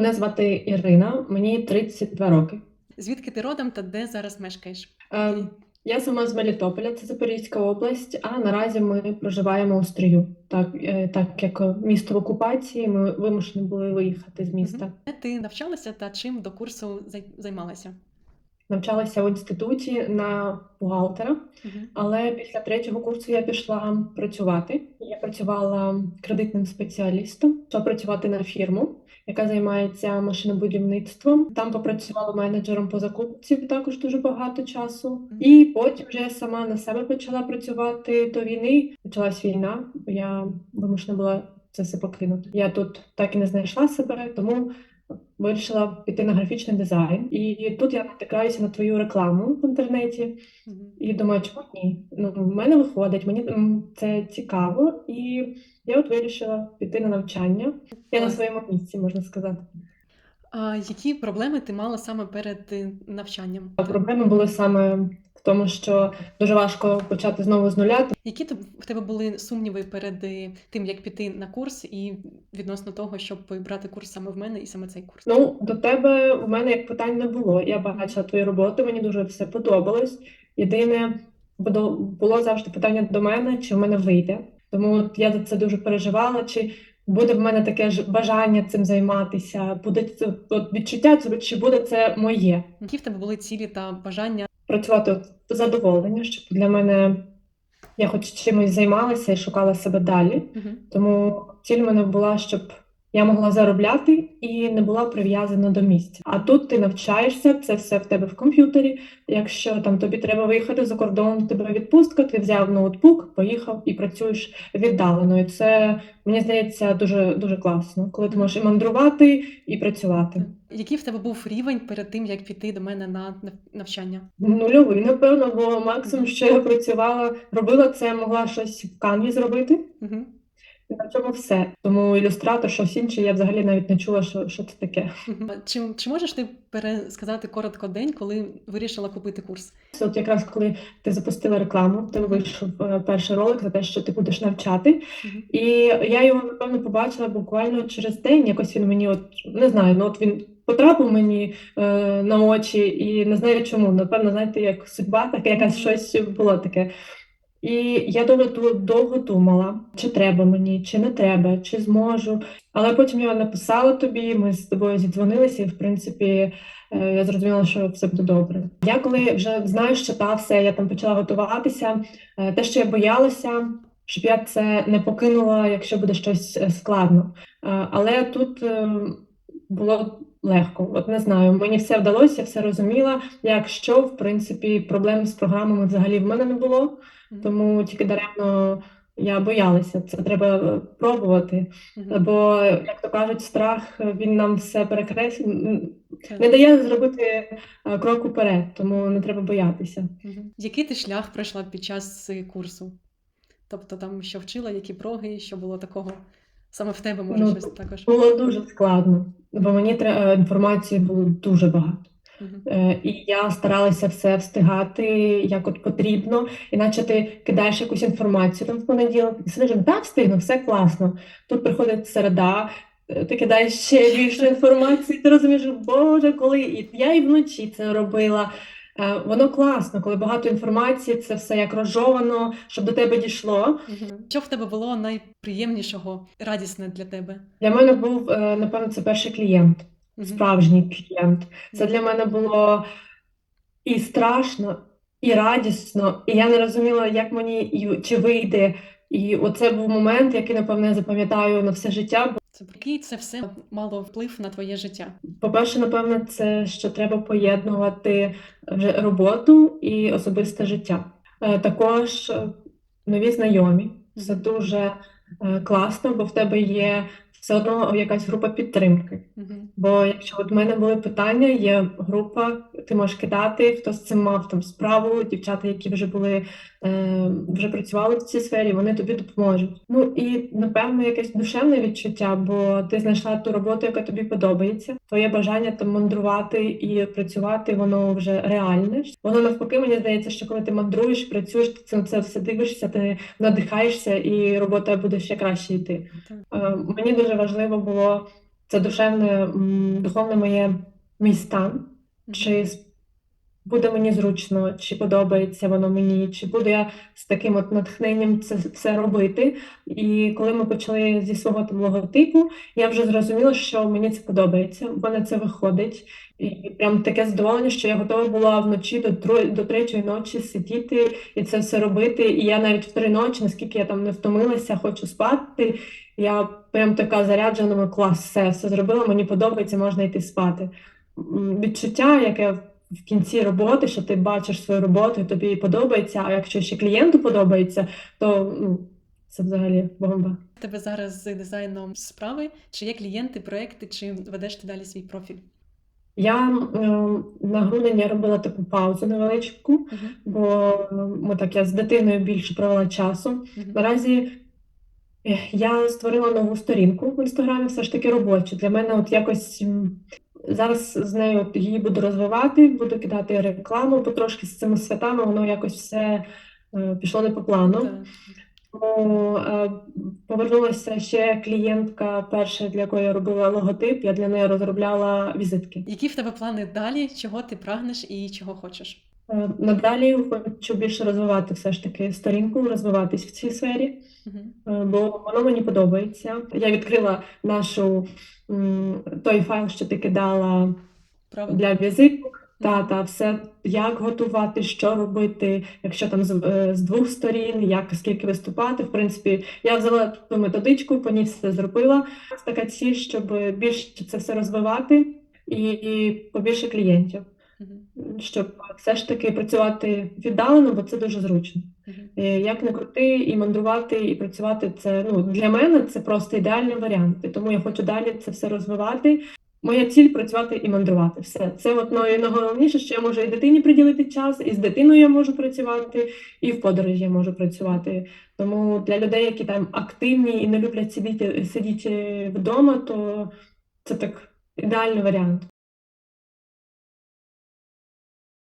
Мене звати Ірина, мені 32 роки. Звідки ти родом та де зараз мешкаєш? Е, Я сама з Мелітополя, це Запорізька область, а наразі ми проживаємо у Стрію, Так, е, так як місто в окупації, ми вимушені були виїхати з міста. Де ти навчалася та чим до курсу зай- займалася? Навчалася в інституті на бухгалтера, але після третього курсу я пішла працювати. Я працювала кредитним спеціалістом, пішла працювати на фірму, яка займається машинобудівництвом. Там попрацювала менеджером по закупці також дуже багато часу. І потім вже я сама на себе почала працювати до війни. Почалась війна. Я вимушена була це все покинути. Я тут так і не знайшла себе, тому. Вирішила піти на графічний дизайн, і тут я натикаюся на твою рекламу в інтернеті. Мгм. І думаю, чому ні? Ну, в мене виходить, мені це цікаво, і я от вирішила піти на навчання. Я на своєму місці, можна сказати. А які проблеми ти мала саме перед е, навчанням? Проблеми були саме тому, що дуже важко почати знову з нуля. Які ти- в тебе були сумніви перед е, тим, як піти на курс, і відносно того, щоб брати курс саме в мене і саме цей курс? Ну, до тебе в мене як питань не було. Я бачила твою роботу, мені дуже все подобалось. Єдине було, завжди питання до мене, чи в мене вийде. Тому от я за це дуже переживала, чи буде в мене таке ж бажання цим займатися, буде це от відчуття, чи буде це моє. Які в тебе були цілі та бажання? Працювати задоволення, щоб для мене я хоч чимось займалася і шукала себе далі. Тому ціль в мене була, щоб я могла заробляти і не була прив'язана до місця. А тут ти навчаєшся, це все в тебе в комп'ютері. Якщо там тобі треба виїхати за кордон, тебе відпустка, ти взяв ноутбук, поїхав і працюєш віддалено. І це мені здається дуже дуже класно, коли ти можеш і мандрувати, і працювати. Який в тебе був рівень перед тим, як піти до мене на нав- навчання? Нульовий, напевно, бо максимум, що я працювала, робила це, могла щось в канві зробити. Мгм. На цьому все. Тому ілюстратор, щось інше, я взагалі навіть не чула, що, що це таке. Чи, чи можеш ти пересказати коротко день, коли вирішила купити курс? От якраз коли ти запустила рекламу, тебе вийшов е, перший ролик за те, що ти будеш навчати. Мгм. І я його напевно побачила буквально через день. Якось він мені, от не знаю, ну от він потрапив мені е, на очі, і не знаю чому. Напевно, знаєте, як судьба, таке якась щось було таке. І я довго, довго думала, чи треба мені, чи не треба, чи зможу. Але потім я написала тобі, ми з тобою зідзвонилися, і в принципі е, я зрозуміла, що все буде добре. Я коли вже знаю, що та все, я там почала готуватися. е, Те, що я боялася, щоб я це не покинула, якщо буде щось е, складно. Але тут було легко. От не знаю, мені все вдалося, я все розуміла. Якщо, в принципі, проблем з програмами взагалі в мене не було, тому тільки даремно я боялася. Це треба пробувати. Мгм. Бо, як то кажуть, страх він нам все перекреслює, не дає зробити е, крок уперед, тому не треба боятися. Який ти шлях пройшла під час курсу? Тобто там що вчила, які проги, що було такого? Саме в тебе може Ну, щось також. Було дуже складно, бо мені тре- е, інформації було дуже багато. Мгм. Е, І я старалася все встигати як от потрібно, іначе ти кидаєш якусь інформацію там в понеділок, і сидиш, так, встигну, все класно. Тут приходить середа, е, ти кидаєш ще більше інформації, ти розумієш, Боже, коли і я і вночі це робила. Е, Воно класно, коли багато інформації, це все як розжовано, щоб до тебе дійшло. Що в тебе було найприємнішого, радісне для тебе? Для мене був, е, напевно, це перший клієнт. Справжній клієнт. Це для мене було і страшно, і радісно, і я не розуміла, як мені чи вийде. І оце був момент, який, напевно, я запам'ятаю на все життя. Це який це все мало вплив на твоє життя? По-перше, напевно, це що треба поєднувати вже роботу і особисте життя. Е, Також е, нові знайомі. Це дуже е, класно, бо в тебе є все одно якась група підтримки. Мгм. Бо якщо от в мене були питання, є група, ти можеш кидати, хто з цим мав там справу, дівчата, які вже були е, вже працювали в цій сфері, вони тобі допоможуть. Ну і напевно якесь душевне відчуття, бо ти знайшла ту роботу, яка тобі подобається. Твоє бажання там мандрувати і працювати, воно вже реальне. Воно навпаки, мені здається, що коли ти мандруєш, працюєш, ти це все дивишся, ти надихаєшся, і робота буде ще краще йти. Так. Е, Мені дуже важливо було це душевне, духовне моє мій стан. Чи буде мені зручно, чи подобається воно мені, чи буду я з таким от натхненням це все робити. І коли ми почали зі свого там логотипу, я вже зрозуміла, що мені це подобається, в мене це виходить. І прям таке задоволення, що я готова була вночі до тро- до третьої ночі сидіти і це все робити. І я навіть в три ночі, наскільки я там не втомилася, хочу спати. Я прям така заряджена, клас, все, все зробила, мені подобається, можна йти спати. Відчуття, яке в кінці роботи, що ти бачиш свою роботу і тобі подобається, а якщо ще клієнту подобається, то ну, це взагалі бомба. Тебе зараз з дизайном справи? Чи є клієнти, проекти, чи ведеш ти далі свій профіль? Я е, на грудень я робила таку паузу невеличку, Мгм. бо ми так я з дитиною більше провела часу. Мгм. Наразі е, я створила нову сторінку в інстаграмі, все ж таки робочу. Для мене от якось зараз з нею її буду розвивати, буду кидати рекламу потрошки з цими святами, воно якось все е, пішло не по плану. Тому е, повернулася ще клієнтка перша, для якої я робила логотип. Я для неї розробляла візитки. Які в тебе плани далі? Чого ти прагнеш і чого хочеш? Е, Надалі хочу більше розвивати все ж таки сторінку, розвиватись в цій сфері. Е, бо воно мені подобається. Я відкрила нашу той файл, що ти кидала Правда? для візиток. Та, та, все, як готувати, що робити, якщо там з, е, з двох сторін, як скільки виступати. В принципі, я взяла ту методичку, по ній все зробила. Така ціль, щоб більше це все розвивати і, і побільше клієнтів. Щоб все ж таки працювати віддалено, бо це дуже зручно. Е, Як не крути, і мандрувати, і працювати це ну для мене це просто ідеальний варіант. І тому я хочу далі це все розвивати. Моя ціль працювати і мандрувати. Все це от ну, і найголовніше, що я можу і дитині приділити час, і з дитиною я можу працювати, і в подорожі я можу працювати. Тому для людей, які там активні і не люблять сидіти сидіти вдома, то це так ідеальний варіант.